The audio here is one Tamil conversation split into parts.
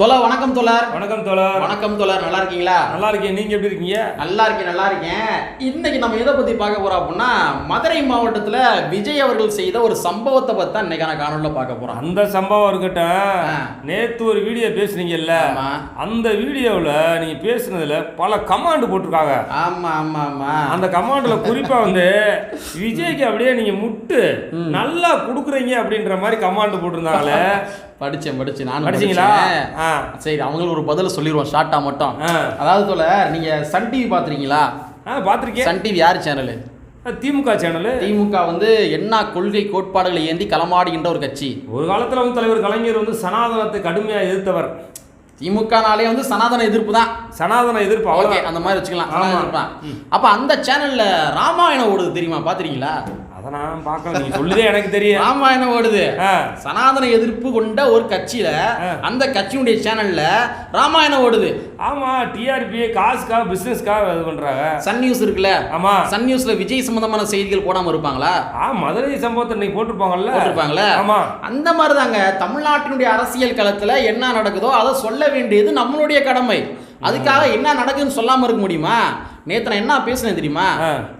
தொலா வணக்கம் தொலர் வணக்கம் தோழர் வணக்கம் தொலர் நல்லா இருக்கீங்களா? நல்லா இருக்கேன். நீங்க எப்படி இருக்கீங்க? நல்லா இருக்கேன் நல்லா இருக்கேன். இன்னைக்கு நம்ம எதை பத்தி பார்க்க போறோம் அப்படின்னா மதுரை மாவட்டத்துல விஜய் அவர்கள் செய்த ஒரு சம்பவத்தை பத்தி தான் இன்னைக்கான காணொலியில் பார்க்க போறோம். அந்த சம்பவம் இருக்கட்டும். நேத்து ஒரு வீடியோ பேசுனீங்கல்ல? அந்த வீடியோவில் நீங்க பேசுனதுல பல கமாண்ட் போட்டிருக்காங்க. ஆமா ஆமா ஆமா. அந்த கமாண்ட்ல குறிப்பா வந்து விஜய்க்கு அப்படியே நீங்க முட்டு நல்லா குடுக்குறீங்க அப்படின்ற மாதிரி கமாண்ட் போட்டிருந்தாங்களே. படிச்சேன் படிச்சேன். நானும் படிச்சீங்களா? சரி அவங்களுக்கு ஒரு பதில சொல்லிடுவோம் ஷார்ட்டா மட்டும். அதாவது தொலர் நீங்க சன் டிவி பாத்துறீங்களா ஆ பார்த்துருக்கேன். சன் டிவி யார் சேனல் திமுக சேனலு திமுக வந்து என்ன கொள்கை கோட்பாடுகளை ஏந்தி களமாடுகின்ற ஒரு கட்சி. ஒரு காலத்துல வந்து தலைவர் கலைஞர் வந்து சனாதனத்தை கடுமையா எதிர்த்தவர். திமுகனாலே வந்து சனாதன எதிர்ப்பு தான். சனாதன எதிர்ப்பு அவ்வளோ அந்த மாதிரி வச்சுக்கலாம். அப்ப அந்த சேனல்ல ராமாயணம் ஓடுது தெரியுமா? பாத்திருக்கீங்களா அதை நான் பார்க்கல நீங்க சொல்லுதே எனக்கு தெரியும். ராமாயணம் ஓடுது. ஆ. சனாதன எதிர்ப்பு கொண்ட ஒரு கட்சியில. அந்த கட்சியுடைய சேனல்ல ராமாயணம் ஓடுது. ஆமா டிஆர்பி காசுக்காக பிசினஸ்க்காக இது பண்றாங்க. சன் நியூஸ் இருக்குல்ல? ஆமா. சன் நியூஸ்ல விஜய் சம்பந்தமான செய்திகள் போடாம இருப்பாங்களா? ஆ மதுரை சம்பவத்தை இன்னைக்கு போட்டிருப்பாங்கல்ல. போட்டிருப்பாங்கல்ல? ஆமா. அந்த மாதிரி தாங்க தமிழ்நாட்டினுடைய அரசியல் களத்துல என்ன நடக்குதோ அதை சொல்ல வேண்டியது நம்மளுடைய கடமை. அதுக்காக என்ன நடக்குதுன்னு சொல்லாம இருக்க முடியுமா? நேத்து நான் என்ன பேசினேன் தெரியுமா.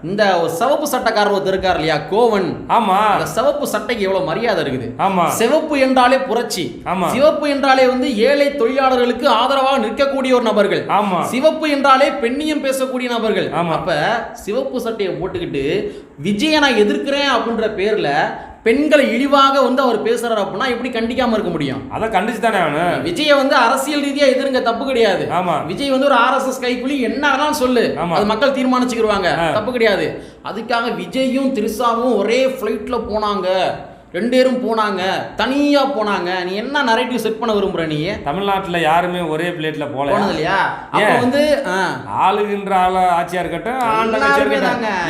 இந்த சிவப்பு சட்டக்காரர் ஒருத்தர் இருக்கார் இல்லையா? கோவன். ஆமா. அந்த சிவப்பு சட்டைக்கு எவ்வளவு மரியாதை இருக்குது? ஆமா. சிவப்பு என்றாலே புரட்சி. ஆமா. சிவப்பு என்றாலே வந்து ஏழை தொழிலாளர்களுக்கு ஆதரவாக நிற்கக்கூடிய ஒரு நபர்கள். ஆமா. சிவப்பு என்றாலே பெண்ணியம் பேசக்கூடிய நபர்கள். ஆமா. அப்ப சிவப்பு சட்டையை போட்டுக்கிட்டு விஜயை நான் எதிர்க்கிறேன் அப்படின்ற பேர்ல பெண்களை இழிவாக வந்து அவர் பேசுறாரு அப்படின்னா எப்படி கண்டிக்காம இருக்க முடியும்? அதை கண்டிச்சு தானே அவனு? விஜயை வந்து அரசியல் ரீதியா எதிருங்க தப்பு கிடையாது. ஆமா. விஜய் வந்து ஒரு ஆர்எஸ்எஸ் கைக்குள்ளி என்ன சொல்லு. அது மக்கள் தீர்மானிச்சுக்கிருவாங்க. ஆ. தப்பு கிடையாது. அதுக்காக விஜயும் திரிசாவும் ஒரே ஃப்ளைட்ல போனாங்க. ரெண்டு பேரும் போனாங்க தனியா போனாங்க. நீ என்ன நரேட்டிவ் செட் பண்ண விரும்புற நீ? தமிழ்நாட்டுல யாருமே ஒரே பிளேட்ல போல போனது இல்லையா அப்ப? வந்து ஆளுகின்ற ஆள ஆட்சியா இருக்கட்டும்.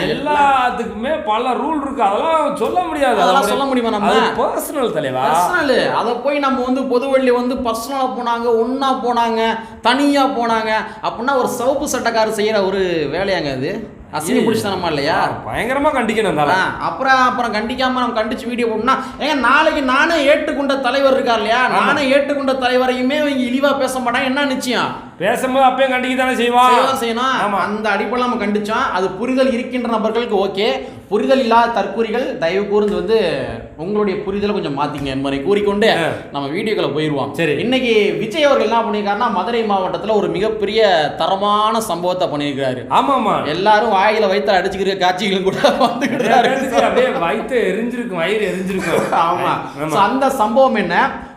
எல்லாத்துக்குமே பல ரூல் இருக்கு. அதெல்லாம் சொல்ல முடியாது. அதெல்லாம் அது சொல்ல முடியுமா நம்ம? பர்சனல் தலைவா? பர்சனல் அதை போய் நம்ம வந்து பொதுவெளியில வந்து பர்சனலா போனாங்க ஒண்ணா போனாங்க தனியா போனாங்க. அப்படின்னா ஒரு சிவப்பு சட்டக்காரர் செய்யற ஒரு வேலையாங்க அது? அசிங்க பிடிச்சதனமா இல்லையா? பயங்கரமா கண்டிக்கணும் இருந்தாலும் அப்புறம் அப்புறம் கண்டிக்காம நம்ம கண்டிச்சு வீடியோ போட்டோம்னா ஏங்க நாளைக்கு நானே ஏற்றுக்கொண்ட தலைவர் இருக்கார் இல்லையா? நானே ஏற்றுக்கொண்ட தலைவரையுமே இவங்க இழிவா பேச மாட்டாங்க. என்ன நிச்சயம்? பேசும்போது அப்பயும் கண்டிக்க தானே செய்வான். செய்யணும். ஆமா. அந்த அடிப்படையில் நம்ம கண்டிச்சோம். அது புரிதல் இருக்கின்ற நபர்களுக்கு ஓகே. புரிதல் இல்லாத தற்கூறிகள் தயவு கூர்ந்து வந்து உங்களுடைய புரிதலை கொஞ்சம் மாத்திங்க என்பதை கூறிக்கொண்டு. நம்ம வீடியோக்குள்ள போயிருவோம். சரி. இன்னைக்கு விஜய் அவர்கள் என்ன பண்ணியிருக்காருன்னா மதுரை மாவட்டத்துல ஒரு மிகப்பெரிய தரமான சம்பவத்தை பண்ணியிருக்காரு ஆமா ஆமா எல்லாரும் வாயில வைத்து அடிச்சுக்கிற காட்சிகளும் கூட வந்துகிட்டு. அப்படியே வயிற்று எரிஞ்சிருக்கும் வயிறு எரிஞ்சிருக்கும். ஆமா. அந்த சம்பவம் என்ன?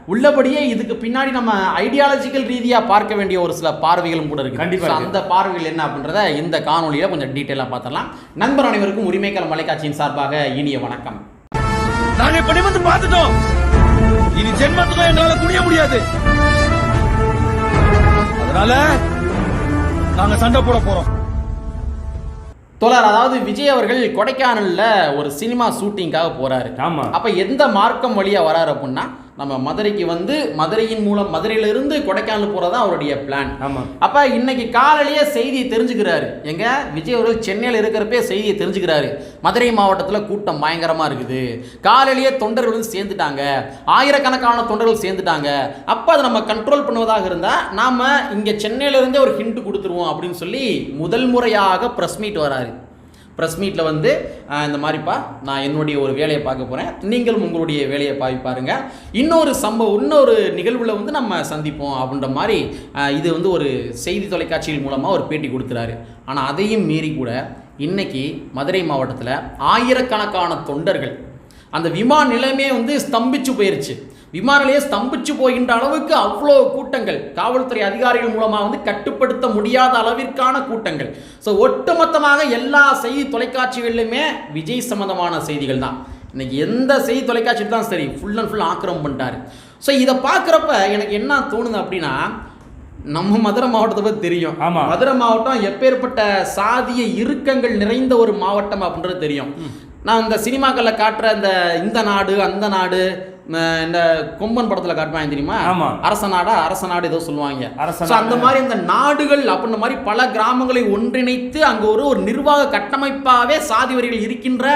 உள்ளபடியே இதுக்கு பின்னாடி நம்ம ஐடியாலஜிக்கல் ரீதியா பார்க்க வேண்டிய ஒரு சில பார்வைகளும் கூட இருக்கு. கண்டிப்பா So, இருக்கு. அந்த பார்வைகள் என்ன அப்படின்றத இந்த காணொலியில கொஞ்சம் டீட்டெயிலாக பார்த்தரலாம் நண்பர் அனைவருக்கும் உரிமைக்கால மலைக்காட்சியின் சார்பாக இனிய வணக்கம். நாங்க இப்ப நிமிர்ந்து பார்த்துட்டோம். இனி ஜென்மத்துக்கும் எங்களால குனிய முடியாது. அதனால நாங்க சண்டை போட போறோம். தோழர் அதாவது விஜய் அவர்கள் கொடைக்கானல்ல ஒரு சினிமா ஷூட்டிங்காக போறாரு. ஆமா. அப்ப எந்த மார்க்கம் வழியா வராரு அப்படின்னா நம்ம மதுரைக்கு வந்து மதுரையின் மூலம் மதுரையில இருந்து கொடைக்கானல் போறதா அவருடைய பிளான் ஆமா. அப்ப இன்னைக்கு காலையிலேயே செய்தியை தெரிஞ்சுக்கிறாரு. எங்க? விஜய் அவர்கள் சென்னையில் இருக்கிறப்பே செய்தியை தெரிஞ்சுக்கிறாரு. மதுரை மாவட்டத்துல கூட்டம் பயங்கரமா இருக்குது. காலையிலேயே தொண்டர்கள் வந்து சேர்ந்துட்டாங்க. ஆயிரக்கணக்கான தொண்டர்கள் சேர்ந்துட்டாங்க. அப்ப அதை நம்ம கண்ட்ரோல் பண்ணுவதாக இருந்தா நாம இங்க சென்னையில இருந்தே ஒரு ஹிண்ட் கொடுத்துருவோம் அப்படின்னு சொல்லி முதல் முறையாக பிரஸ் மீட் வராரு. ப்ரெஸ் மீட்டில் வந்து இந்த மாதிரிப்பா நான் என்னுடைய ஒரு வேலையை பார்க்க போகிறேன் நீங்களும் உங்களுடைய வேலையை பாவி பாருங்கள் இன்னொரு சம்பவம் இன்னொரு நிகழ்வில் வந்து நம்ம சந்திப்போம் அப்படின்ற மாதிரி இது வந்து ஒரு செய்தி தொலைக்காட்சியின் மூலமாக ஒரு பேட்டி கொடுக்குறாரு. ஆனால் அதையும் மீறி கூட இன்றைக்கி மதுரை மாவட்டத்தில் ஆயிரக்கணக்கான தொண்டர்கள் அந்த விமான நிலையமே வந்து ஸ்தம்பிச்சு போயிருச்சு. விமான நிலையம் ஸ்தம்பிச்சு போகின்ற அளவுக்கு அவ்வளோ கூட்டங்கள். காவல்துறை அதிகாரிகள் மூலமாக வந்து கட்டுப்படுத்த முடியாத அளவிற்கான கூட்டங்கள். ஸோ ஒட்டுமொத்தமாக எல்லா செய்தி தொலைக்காட்சிகளிலுமே விஜய் சம்பந்தமான செய்திகள் தான். இன்னைக்கு எந்த செய்தி தொலைக்காட்சி தான் சரி ஃபுல் அண்ட் ஃபுல் ஆக்கிரமம் பண்ணிட்டாரு. ஸோ இதை பார்க்குறப்ப எனக்கு என்ன தோணுது அப்படின்னா நம்ம மதுரை மாவட்டத்தை பற்றி தெரியும். ஆமா. மதுரை மாவட்டம் எப்பேற்பட்ட சாதிய இறுக்கங்கள் நிறைந்த ஒரு மாவட்டம் அப்படின்றது தெரியும். நான் இந்த சினிமாக்களில் காட்டுற இந்த இந்த நாடு அந்த நாடு இந்த கொம்பன் படத்தில் காட்டுவாங்க தெரியுமா? ஆமா. அரச நாடா அரச நாடு ஏதோ சொல்லுவாங்க. அந்த மாதிரி இந்த நாடுகள் அப்படின்ற மாதிரி பல கிராமங்களை ஒன்றிணைத்து அங்க ஒரு ஒரு நிர்வாக கட்டமைப்பாவே சாதி வரிகள் இருக்கின்ற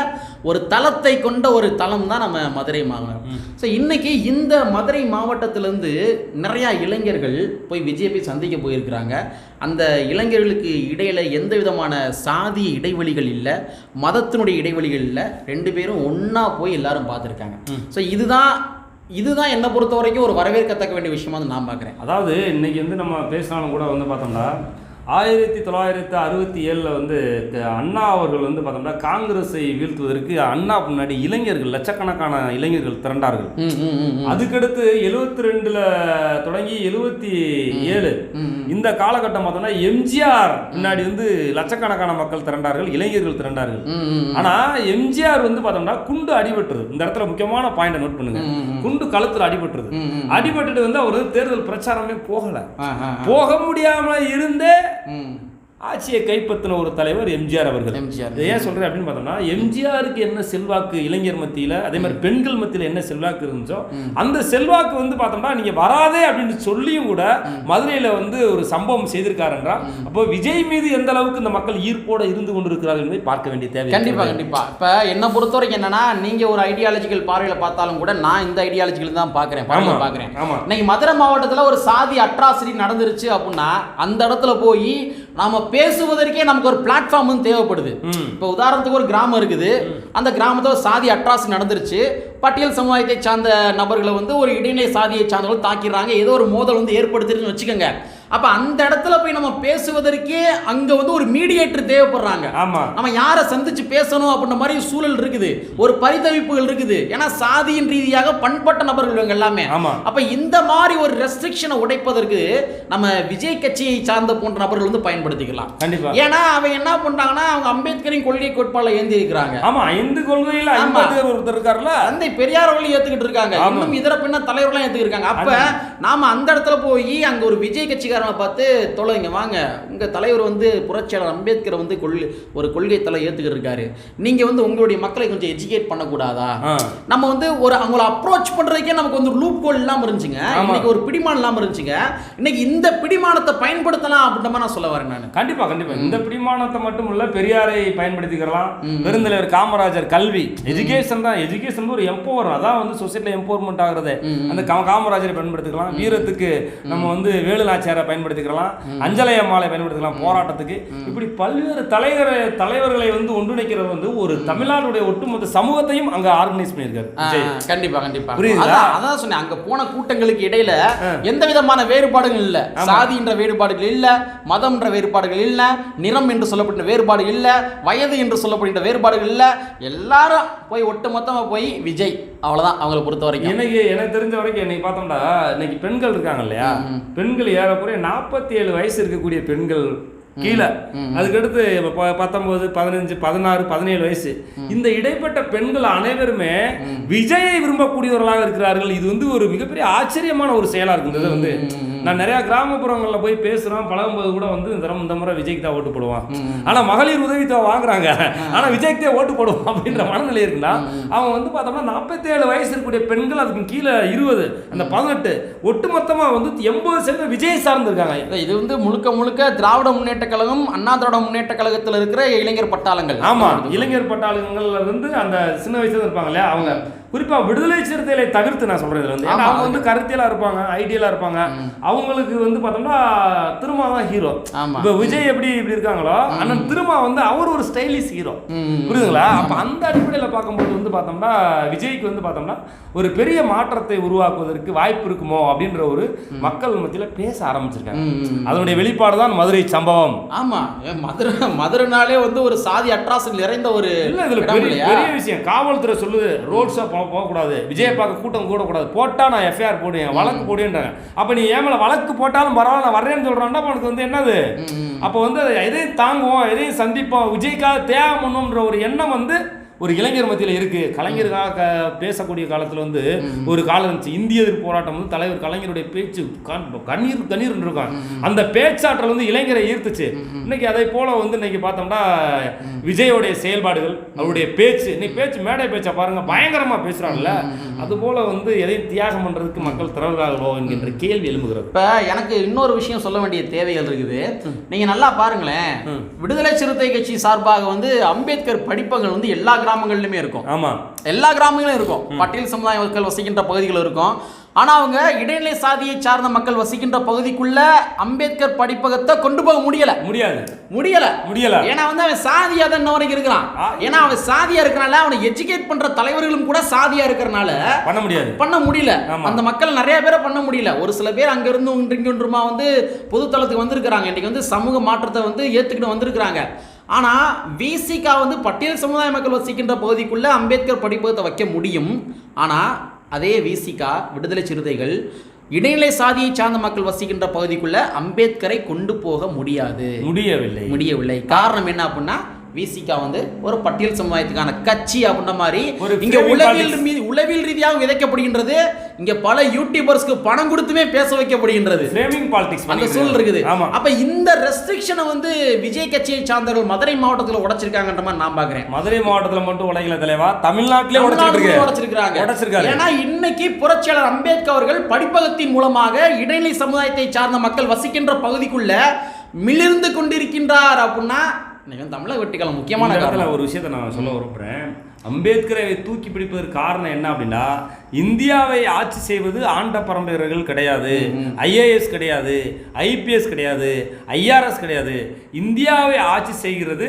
ஒரு தளத்தை கொண்ட ஒரு தளம் தான் நம்ம மதுரை மாநகரம். ஸோ இன்னைக்கு இந்த மதுரை மாவட்டத்திலேருந்து நிறையா இளைஞர்கள் போய் விஜய் போய் சந்திக்க போயிருக்கிறாங்க. அந்த இளைஞர்களுக்கு இடையில எந்த விதமான சாதிய இடைவெளிகள் இல்லை மதத்தினுடைய இடைவெளிகள் இல்லை ரெண்டு பேரும் ஒன்றா போய் எல்லாரும் பார்த்துருக்காங்க. ஸோ இதுதான் இதுதான் என்னை பொறுத்த வரைக்கும் ஒரு வரவேற்கத்தக்க வேண்டிய விஷயமா நான் பார்க்குறேன். அதாவது இன்னைக்கு வந்து நம்ம பேசினாலும் கூட வந்து பார்த்தோம்னா ஆயிரத்தி தொள்ளாயிரத்தி அறுபத்தி ஏழில் வந்து அண்ணா அவர்கள் வந்து பார்த்தோம்னா காங்கிரஸை வீழ்த்துவதற்கு அண்ணா முன்னாடி இளைஞர்கள் லட்சக்கணக்கான இளைஞர்கள் திரண்டார்கள். அதுக்கடுத்து எழுவத்தி ரெண்டுல தொடங்கி எழுவத்தி ஏழு. இந்த காலகட்டம் பார்த்தோம்னா எம்ஜிஆர் முன்னாடி வந்து லட்சக்கணக்கான மக்கள் திரண்டார்கள் இளைஞர்கள் திரண்டார்கள். ஆனா எம்ஜிஆர் வந்து பார்த்தோம்னா குண்டு அடிபட்டுருது இந்த இடத்துல முக்கியமான பாயிண்ட் நோட் பண்ணுங்க. குண்டு கழுத்துல ம். அடிபட்டுட்டு வந்து அவர் தேர்தல் பிரச்சாரமே போகல. போக முடியாம இருந்தே 嗯。ஆட்சியை கைப்பற்றின ஒரு தலைவர் எம்ஜிஆர் அவர்கள். எம்ஜிஆர். ஏன் சொல்றேன் அப்படின்னு பார்த்தோம்னா எம்ஜிஆருக்கு என்ன செல்வாக்கு இளைஞர் மத்தியில அதே மாதிரி பெண்கள் மத்தியில என்ன செல்வாக்கு இருந்துச்சோ அந்த செல்வாக்கு வந்து பார்த்தோம்னா நீங்க வராதே அப்படின்னு சொல்லியும் கூட மதுரையில வந்து ஒரு சம்பவம் செய்திருக்காரு என்றால் அப்போ விஜய் மீது எந்த அளவுக்கு இந்த மக்கள் ஈர்ப்போட இருந்து கொண்டிருக்கிறார்கள் என்பதை பார்க்க வேண்டிய தேவை கண்டிப்பா இருக்கிறது. கண்டிப்பா இப்ப என்ன பொறுத்த வரைக்கும் என்னன்னா நீங்க ஒரு ஐடியாலஜிக்கல் பார்வையில பார்த்தாலும் கூட நான் இந்த ஐடியாலஜிக்கல் தான் பாக்குறேன் ஆமா. இன்னைக்கு மதுரை மாவட்டத்துல ஒரு சாதி அட்ராசிட்டி நடந்துருச்சு அப்படின்னா அந்த இடத்துல போய் நாம பேசுவதற்கே நமக்கு ஒரு பிளாட்ஃபார்ம் தேவைப்படுது. இப்போ உதாரணத்துக்கு ஒரு கிராமம் இருக்குது. அந்த கிராமத்துல சாதி அட்ராசிட்டி நடந்துருச்சு. பட்டியல் சமுதாயத்தை சார்ந்த நபர்களை வந்து ஒரு இடைநிலை சாதியை சார்ந்தவர்கள் தாக்கிடுறாங்க. ஏதோ ஒரு மோதல் வந்து ஏற்படுத்திருச்சுன்னு வச்சுக்கோங்க. அப்ப அந்த இடத்துல போய் நம்ம பேசுவதற்கே அங்க வந்து ஒரு மீடியேட்டர் தேவைப்படுறாங்க. ஆமா. நம்ம யாரை சந்திச்சு பேசணும் அப்படின்ற மாதிரி சூழல் இருக்குது. ஒரு பரிதவிப்புகள் இருக்குது. ஏன்னா சாதியின் ரீதியாக பண்பட்ட நபர்கள் இவங்க எல்லாமே. ஆமா. அப்ப இந்த மாதிரி ஒரு ரெஸ்ட்ரிக்ஷனை உடைப்பதற்கு நம்ம விஜய் கட்சியை சார்ந்த போன்ற நபர்கள் வந்து பயன்படுத்திக்கலாம். கண்டிப்பா. ஏன்னா அவங்க என்ன பண்றாங்கன்னா அவங்க அம்பேத்கரின் கொள்கை கோட்பாடுல ஏந்தி இருக்கிறாங்க ஆமா ஐந்து கொள்கையில. ஐம்பது ஒருத்தர் இருக்காருல்ல? தந்தை பெரியார் அவர்களும் ஏத்துக்கிட்டு இருக்காங்க. இன்னும் இதர பின்ன தலைவர்களும் ஏத்துக்கிட்டு இருக்காங்க. அப்ப நாம அந்த இடத்துல போய் அங்க ஒரு விஜய் கட்சிக்காரனை பார்த்து தொலைங்க வாங்க. உங்க தலைவர் வந்து புரட்சியாளர் அம்பேத்கர் வந்து கொள்கை ஒரு கொள்கை தலை ஏத்துக்கிட்டு இருக்காரு நீங்க வந்து உங்களுடைய மக்களை கொஞ்சம் எஜுகேட் பண்ணக்கூடாதா. நம்ம வந்து ஒரு அவங்கள அப்ரோச் பண்றதுக்கே நமக்கு வந்து லூப் கோல் இல்லாம இருந்துச்சுங்க. இன்னைக்கு ஒரு பிடிமானம் இல்லாம இருந்துச்சுங்க. இன்னைக்கு இந்த பிடிமானத்தை பயன்படுத்தலாம் அப்படின்ற மாதிரி நான் சொல்ல வரேன் நான். கண்டிப்பா கண்டிப்பா. இந்த பிடிமானத்தை மட்டும் இல்ல பெரியாரை பயன்படுத்திக்கலாம். பெருந்தலைவர் காமராஜர் கல்வி. எஜுகேஷன் தான். எஜுகேஷன் ஒரு எம்பவர் அதான் வந்து சொசைட்டில எம்பவர்மெண்ட் ஆகுறது. அந்த காமராஜரை பயன்படுத்திக்கலாம். வீரத்துக்கு நம்ம வந்து வேலு நாச்சியாரை பயன்படுத்திக்கலாம் அஞ்சலை அம்மாளை பயன்படுத்திக்கலாம் போராட்டத்துக்கு. இப்படி பல்வேறு தலைவர் தலைவர்களை வந்து ஒன்றிணைக்கிறது வந்து ஒரு தமிழ்நாடுடைய ஒட்டுமொத்த சமூகத்தையும் அங்க ஆர்கனைஸ் பண்ணியிருக்காரு விஜய். கண்டிப்பா கண்டிப்பா. புரியுதா? அதான் சொன்னேன் அங்க போன கூட்டங்களுக்கு இடையில எந்த விதமான வேறுபாடுகள் இல்ல. சாதின்ற வேறுபாடுகள் இல்ல மதம்ன்ற வேறுபாடுகள் இல்ல நிறம் என்று சொல்லப்படுற வேறுபாடு இல்ல வயது என்று சொல்லப்படுகின்ற வேறுபாடுகள் இல்ல. எல்லாரும் போய் ஒட்டுமொத்தமா போய் விஜய் அவ்வளவுதான் அவங்களை பொறுத்த வரைக்கும் எனக்கு எனக்கு தெரிஞ்ச வரைக்கும் இன்னைக்கு பார்த்தோம்னா இன்னைக்கு பெண்கள் இருக்காங்க இல்லையா? பெண்கள் ஏறக்குறைய நாற்பத்தி ஏழு வயசு இருக்கக்கூடிய பெண்கள் கீழே. அதுக்கடுத்து பத்தொன்பது பதினஞ்சு பதினாறு பதினேழு வயசு. இந்த இடைப்பட்ட பெண்கள் அனைவருமே விஜயை விரும்பக்கூடியவர்களாக இருக்கிறார்கள். இது வந்து ஒரு மிகப்பெரிய ஆச்சரியமான ஒரு செயலா இருக்கு. இந்த இது வந்து நான் நிறைய கிராமப்புறங்கள்ல போய் பேசுறோம் பழகும்போது கூட வந்து இந்த இந்த முறை விஜய்க்கு தான் ஓட்டு போடுவான். ஆனா மகளிர் உதவித்தொகை வாங்குறாங்க. ஆனா விஜய்க்கு தான் ஓட்டு போடுவோம் அப்படின்ற மனநிலை இருக்குன்னா அவன் வந்து பார்த்தோம்னா நாற்பத்தி ஏழு வயசு இருக்கக்கூடிய பெண்கள் அதுக்கு கீழே இருபது அந்த பதினெட்டு ஒட்டுமொத்தமா வந்து எண்பது சதவீதம் விஜய் சார்ந்து இருக்காங்க. இல்ல, இது வந்து முழுக்க முழுக்க திராவிட முன்னேற்ற கழகம் அண்ணா திராவிட முன்னேற்ற கழகத்தில் இருக்கிற இளைஞர் பட்டாளங்கள். ஆமா இளைஞர் பட்டாளங்கள்ல இருந்து அந்த சின்ன வயசுல இருப்பாங்க இல்லையா அவங்க. குறிப்பா விடுதலை சிறுத்தைகளை தவிர்த்து நான் சொல்றது இதுல வந்து. ஏன்னா. அவங்க வந்து கருத்தியலா இருப்பாங்க ஐடியலா இருப்பாங்க. அவங்களுக்கு வந்து பார்த்தோம்னா திருமா தான் ஹீரோ. இப்ப விஜய் எப்படி இப்படி இருக்காங்களோ அண்ணன் திருமா வந்து அவர் ஒரு ஸ்டைலிஷ் ஹீரோ புரியுதுங்களா? அப்ப அந்த அடிப்படையில பார்க்கும்போது வந்து பார்த்தோம்னா விஜய்க்கு வந்து பார்த்தோம்னா ஒரு பெரிய மாற்றத்தை உருவாக்குவதற்கு வாய்ப்பு இருக்குமோ அப்படின்ற ஒரு மக்கள் மத்தியில பேச ஆரம்பிச்சிருக்காங்க. அதனுடைய வெளிப்பாடு தான் மதுரை சம்பவம். ஆமா. ஏன் மதுரை மதுரைனாலே வந்து ஒரு சாதி அட்ராசிட்டி நிறைந்த ஒரு இல்ல இதுல பெரிய விஷயம். காவல்துறை சொல்லுது ரோட் ஷோ போகக்கூடாது. விஜய பார்க்க கூட்டம் கூடக்கூடாது. போட்டா நான் எஃப்ஐஆர் போடுவேன். வழக்கு போடுவேன்றாங்க. அப்ப நீ ஏன் மேல வழக்கு போட்டாலும் பரவாயில்ல நான் வர்றேன்னு அப்ப உனக்கு வந்து என்னது? அப்ப வந்து எதையும் தாங்குவோம் எதையும் சந்திப்போம். விஜய்க்காக தியாகம் பண்ணுன்ற ஒரு எண்ணம் வந்து ஒரு இளைஞர் மத்தியில் இருக்கு. கலைஞருக்காக க- பேசக்கூடிய காலத்துல வந்து ஒரு காலம் இருந்துச்சு. இந்திய எதிர்ப்பு போராட்டம் வந்து தலைவர் கலைஞருடைய பேச்சு கண்- கண்ணீர் கண்ணீர் இருக்காங்க அந்த பேச்சாற்றல் வந்து இளைஞரை ஈர்த்துச்சு. இன்னைக்கு அதை போல வந்து இன்னைக்கு பார்த்தோம்னா விஜயோடைய செயல்பாடுகள் அவருடைய பேச்சு இன்னைக்கு பேச்சு மேடை பேச்சை பாருங்க பயங்கரமா பேசுறாங்கல்ல அது போல வந்து எதையும் தியாகம் பண்றதுக்கு மக்கள் திறவுகிறார்களோ என்கின்ற கேள்வி எழும்புகிறது. இப்ப எனக்கு இன்னொரு விஷயம் சொல்ல வேண்டிய தேவைகள் இருக்குது. நீங்க நல்லா பாருங்களேன். விடுதலை சிறுத்தை கட்சி சார்பாக வந்து அம்பேத்கர் படிப்பங்கள் வந்து எல்லா கிராமங்கள்லயுமே இருக்கும். ஆமா. எல்லா கிராமங்களும் இருக்கும். பட்டியல் சமுதாய மக்கள் வசிக்கின்ற பகுதிகள் இருக்கும். ஆனா அவங்க இடைநிலை சாதியை சார்ந்த மக்கள் வசிக்கின்ற பகுதிக்குள்ள அம்பேத்கர் படிப்பகத்தை கொண்டு போக முடியல. முடியாது. முடியல. முடியல. ஏன்னா வந்து அவன் சாதியா தான் இன்ன வரைக்கும் இருக்கிறான். ஏன்னா அவன் சாதியா இருக்கறனால அவனை எஜுகேட் பண்ற தலைவர்களும் கூட சாதியா இருக்கறனால பண்ண முடியாது. பண்ண முடியல. அந்த மக்கள் நிறைய பேரை பண்ண முடியல. ஒரு சில பேர் அங்க இருந்து இன்றைக்கு ஒன்றுமா வந்து பொதுத்தளத்துக்கு வந்திருக்கிறாங்க. இன்னைக்கு வந்து சமூக மாற்றத்தை வந்து ஏத்துக்கிட்டு வந்திருக்கிறாங்க. ஆனா விசிகா வந்து பட்டியல் சமுதாய மக்கள் வசிக்கின்ற பகுதிக்குள்ள அம்பேத்கர் படிப்பகத்தை வைக்க முடியும். ஆனா அதே விசிகா விடுதலை சிறுத்தைகள் இடைநிலை சாதியை சார்ந்த மக்கள் வசிக்கின்ற பகுதிக்குள்ள அம்பேத்கரை கொண்டு போக முடியாது. முடியவில்லை. முடியவில்லை. காரணம் என்ன அப்படின்னா விசிகா வந்து ஒரு பட்டியல் சமுதாயத்துக்கான கட்சி அப்படின்ற மாதிரி இங்க உளவியல். மீது உளவியல் ரீதியாக விதைக்கப்படுகின்றது. இங்க பல யூடியூபர்ஸ்க்கு பணம் கொடுத்துமே பேச வைக்கப்படுகின்றது. பாலிடிக்ஸ் அந்த சூழல் இருக்குது. அப்ப இந்த ரெஸ்ட்ரிக்ஷனை வந்து விஜய் கட்சியை சார்ந்தவர்கள் மதுரை மாவட்டத்துல உடைச்சிருக்காங்கன்ற மாதிரி நான் பாக்குறேன். மதுரை மாவட்டத்துல மட்டும் உடைக்கல தலைவா தமிழ்நாட்டிலே உடைச்சிருக்காங்க. உடைச்சிருக்காரு. ஏன்னா இன்னைக்கு புரட்சியாளர் அம்பேத்கர் அவர்கள் படிப்பகத்தின் மூலமாக இடைநிலை சமுதாயத்தை சார்ந்த மக்கள் வசிக்கின்ற பகுதிக்குள்ள மிளிர்ந்து கொண்டிருக்கின்றார் அப்படின்னா இன்னைக்கு வந்து தமிழக வெட்டிக்காலம் முக்கியமான இடத்துல ஒரு விஷயத்தை நான் சொல்ல விரும்புகிறேன் அம்பேத்கரை தூக்கி பிடிப்பதற்கு காரணம் என்ன அப்படின்னா இந்தியாவை ஆட்சி செய்வது ஆண்ட பரம்பரைகள் கிடையாது. ஐஏஎஸ் கிடையாது. ஐபிஎஸ் கிடையாது. ஐஆர்எஸ் கிடையாது. இந்தியாவை ஆட்சி செய்கிறது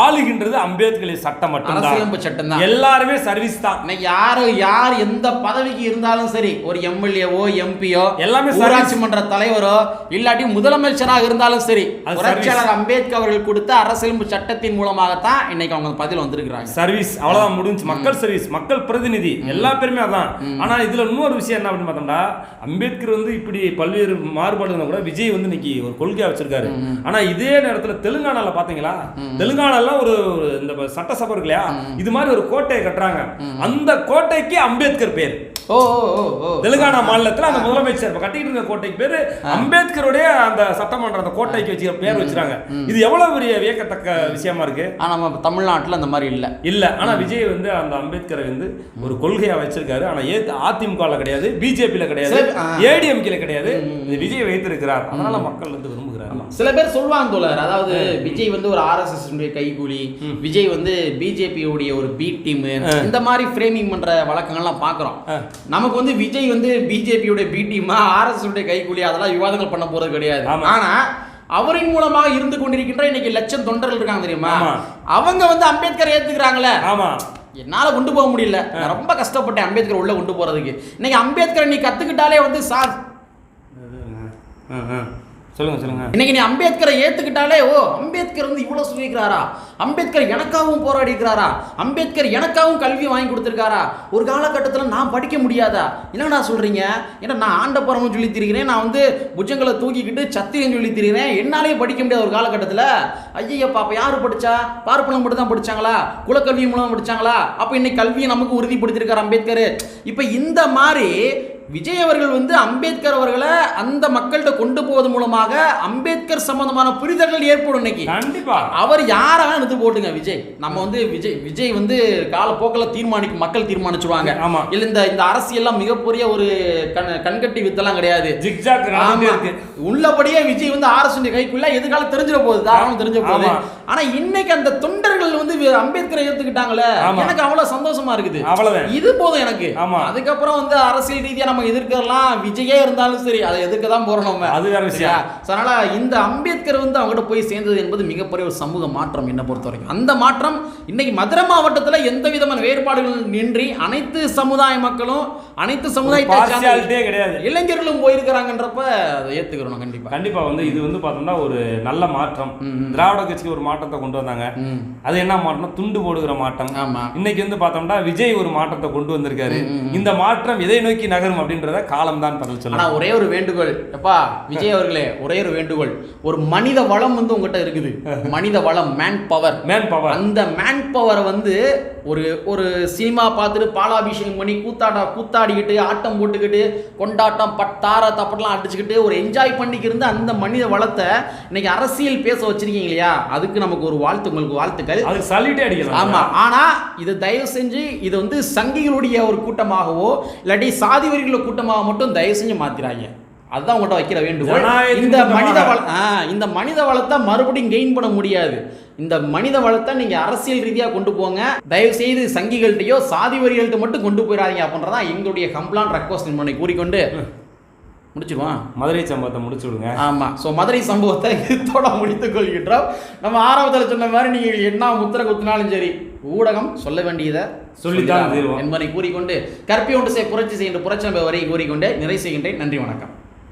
ஆளுகின்றது அம்பேத்கரின் சட்டம் மட்டும்தான். சட்டம் தான் எல்லாருமே சர்வீஸ் தான். இன்னைக்கு யாரு யார் எந்த பதவிக்கு இருந்தாலும் சரி ஒரு எம்எல்ஏவோ எம்பியோ எல்லாமே ஊராட்சி மன்ற தலைவரோ இல்லாட்டி முதலமைச்சராக இருந்தாலும் சரி அது புரட்சியாளர் அம்பேத்கர் அவர்கள் கொடுத்த அரசியலமைப்பு சட்டத்தின் மூலமாகத்தான் இன்னைக்கு அவங்க பதில் வந்திருக்கிறாங்க. சர்வீஸ் அவ்வளவுதான் முடிஞ்சு மக்கள் சர்வீஸ் மக்கள் பிரதிநிதி. எல்லா பேருமே அதான். ஆனா இதுல இன்னொரு விஷயம் என்ன அப்படின்னு பார்த்தோம்னா அம்பேத்கர் வந்து இப்படி பல்வேறு மாறுபாடு இருந்தா கூட விஜய் வந்து இன்னைக்கு ஒரு கொள்கையா வச்சிருக்காரு. ஆனா இதே நேரத்துல தெலுங்கானால பாத்தீங்களா? தெலுங்கானால ஒரு இந்த சட்டசபை இருக்கு இல்லையா இது மாதிரி ஒரு கோட்டையை கட்டுறாங்க. அந்த கோட்டைக்கு அம்பேத்கர் பேர். தெலுங்கானா மாநிலத்துல அந்த முதலமைச்சர் இப்ப கட்டிட்டு இருந்த கோட்டைக்கு பேரு அம்பேத்கருடைய அந்த சட்டமன்ற அந்த கோட்டைக்கு வச்சு பேர் வச்சிருக்காங்க இது எவ்வளவு பெரிய வியக்கத்தக்க விஷயமா இருக்கு? ஆனா நம்ம தமிழ்நாட்டுல அந்த மாதிரி இல்ல. இல்ல. ஆனா விஜய் வந்து அந்த அம்பேத்கரை வந்து ஒரு கொள்கையா வச்சிருக்காரு. ஆனா ஏத்து அதிமுகல கிடையாது பிஜேபியில கிடையாது. ஏடிஎம்கேல கிடையாது. இது விஜய் வைத்திருக்கிறார். அதனால மக்கள் வந்து விரும்புகிறார் சில பேர் சொல்லுவாங்க தோழர். அதாவது விஜய் வந்து ஒரு ஆர்எஸ்எஸ் கைகூலி விஜய் வந்து பிஜேபி உடைய ஒரு பி டீம் இந்த மாதிரி ஃப்ரேமிங் பண்ற வழக்கங்கள்லாம் பாக்குறோம். நமக்கு வந்து விஜய் வந்து பிஜேபியோட பி டீமா ஆர்எஸ் உடைய கைகூலி அதெல்லாம் விவாதங்கள் பண்ண போறது கிடையாது. ஆனா அவரின் மூலமாக இருந்து கொண்டிருக்கின்ற இன்னைக்கு லட்சம் தொண்டர்கள் இருக்காங்க தெரியுமா. அவங்க வந்து அம்பேத்கர் ஏத்துக்கிறாங்களே. ஆமா. என்னால கொண்டு போக முடியல. நான் ரொம்ப கஷ்டப்பட்டேன் அம்பேத்கர் உள்ள கொண்டு போறதுக்கு. இன்னைக்கு அம்பேத்கர் நீ கத்துக்கிட்டாலே வந்து சார். சொல்லுங்க சொல்லுங்க. இன்னைக்கு நீ அம்பேத்கரை ஏத்துக்கிட்டாலே ஓ அம்பேத்கர் வந்து இவ்வளவு சொல்லியிருக்கிறாரா அம்பேத்கர் எனக்காகவும் போராடி இருக்கிறாரா அம்பேத்கர் எனக்காகவும் கல்வி வாங்கி கொடுத்துருக்காரா? ஒரு காலகட்டத்தில் நான் படிக்க முடியாதா? என்னடா சொல்றீங்க? ஏன்னா நான் ஆண்ட சொல்லி திரிகிறேன் நான் வந்து புஜங்களை தூக்கிக்கிட்டு சத்திரம் சொல்லி திரிகிறேன் என்னாலே படிக்க முடியாத ஒரு காலகட்டத்தில்? ஐயோ பாப்பா யாரு படிச்சா? பார்ப்பனம் மட்டும் தான் படிச்சாங்களா? குலக்கல்வி மூலம் படிச்சாங்களா? அப்போ இன்னைக்கு கல்வியை நமக்கு உறுதிப்படுத்திருக்கார் அம்பேத்கர். இப்போ இந்த மாதிரி விஜய் அவர்கள் வந்து அம்பேத்கர் அவர்களை அந்த மக்கள்கிட்ட கொண்டு போவது மூலமாக அம்பேத்கர் சம்பந்தமான புரிதல்கள் ஏற்படும் இன்னைக்கு. கண்டிப்பா. அவர் யாரை எடுத்து போட்டுங்க விஜய். நம்ம வந்து விஜய் விஜய் வந்து காலப்போக்கில் தீர்மானிக்கும் மக்கள் தீர்மானிச்சுருவாங்க. ஆமா. இல்ல இந்த இந்த அரசியல்லாம் மிகப்பெரிய ஒரு கண் கண்கட்டி வித்தெல்லாம் கிடையாது. ஜிக்ஜாக் உள்ளபடியே விஜய் வந்து ஆர்எஸ் கைக்குள்ள எதிர்காலம் தெரிஞ்சிட போகுது. தாராளம் தெரிஞ்ச போகுது. ஆனா இன்னைக்கு அந்த தொண்டர்கள் வந்து அம்பேத்கரை ஏத்துக்கிட்டாங்களே. எனக்கு அவ்வளவு சந்தோஷமா இருக்குது. அவ்வளவுதான். இது போதும் எனக்கு. ஆமா. அதுக்கப்புறம் வந்து அரசியல் ரீதியா நம்ம எதிர்க்கலாம் விஜயே இருந்தாலும் சரி அதை எதிர்க்க தான் போறோம். நம்ம அது வேற விஷயம். அதனால இந்த அம்பேத்கர் வந்து அவங்ககிட்ட போய் சேர்ந்தது என்பது மிகப்பெரிய ஒரு சமூக மாற்றம் என்ன பொறுத்த வரைக்கும் அந்த மாற்றம் இன்னைக்கு மதுரை மாவட்டத்துல எந்த விதமான வேறுபாடுகள் நின்றி அனைத்து சமுதாய மக்களும் அனைத்து சமுதாயத்தை கிடையாது. இளைஞர்களும் போயிருக்கிறாங்கன்றப்ப அதை ஏத்துக்கிறோம் கண்டிப்பா. கண்டிப்பா வந்து இது வந்து பார்த்தோம்னா ஒரு நல்ல மாற்றம். திராவிட கட்சிக்கு ஒரு மாற்றத்தை கொண்டு வந்தாங்க. அது என்ன மாற்றம் துண்டு போடுகிற மாற்றம். ஆமா. இன்னைக்கு வந்து பார்த்தோம்னா விஜய் ஒரு மாற்றத்தை கொண்டு வந்திருக்காரு. இந்த மாற்றம் எதை நோக்கி நகரும் அப்படின்றத காலம் தான் பதில் சொல்லலாம் ஒரே ஒரு வேண்டுகோள். எப்பா விஜய் அவர்களே ஒரே ஒரு வேண்டுகோள். ஒரு மனித வளம் வந்து உங்ககிட்ட இருக்குது. மனித வளம் man power man power man man பவரை வந்து ஒரு ஒரு சினிமா பார்த்துட்டு பாலாபிஷேகம் பண்ணி கூத்தாடா கூத்தாடிக்கிட்டு ஆட்டம் போட்டுக்கிட்டு கொண்டாட்டம் பட்டார தப்பட்டெல்லாம் அடிச்சுக்கிட்டு ஒரு என்ஜாய் பண்ணிக்கிருந்து அந்த மனித வளத்தை இன்னைக்கு அரசியல் பேச வச்சிருக்கீங்க இல்லையா? அதுக்கு நமக்கு ஒரு வாழ்த்து உங்களுக்கு வாழ்த்துக்கள். அதுக்கு சல்யூட்டே அடிக்கலாம். ஆமா ஆனா இதை தயவு செஞ்சு இது வந்து சங்கிகளுடைய ஒரு கூட்டமாகவோ இல்லாட்டி சாதி வரிகள கூட்டமாக மட்டும் தயவு செஞ்சு மாத்திராங்க. அதுதான் உங்கள்கிட்ட வைக்கிற வேண்டுகோள். ஜனநாயகத்தின் இந்த. மனித வள இந்த மனித வளத்தை மறுபடியும் கெயின் பண்ண முடியாது. இந்த மனித வளத்தை நீங்க அரசியல் ரீதியா கொண்டு போங்க. தயவு செய்து சங்கிகள்கிட்டயோ சாதி வரிகள்கிட்ட மட்டும் கொண்டு போயிடாதீங்க அப்படின்றதான் எங்களுடைய கம்ப்ளான் ரெக்வஸ்ட் என்பதை கூறிக்கொண்டு முடிச்சிருவான் மதுரை சம்பவத்தை முடிச்சு விடுங்க. ஆமா. ஸோ மதுரை சம்பவத்தை இதோட முடித்துக் கொள்கின்றோம். நம்ம ஆரம்பத்தில் சொன்ன மாதிரி நீங்கள் என்ன முத்திர குத்தினாலும் சரி ஊடகம் சொல்ல வேண்டியதை சொல்லித்தான். என்பதை கூறிக்கொண்டு கற்பி ஒன்று செய் புரட்சி செய்கின்ற புரட்சி வரை கூறிக்கொண்டே நிறை செய்கின்றேன். நன்றி வணக்கம்.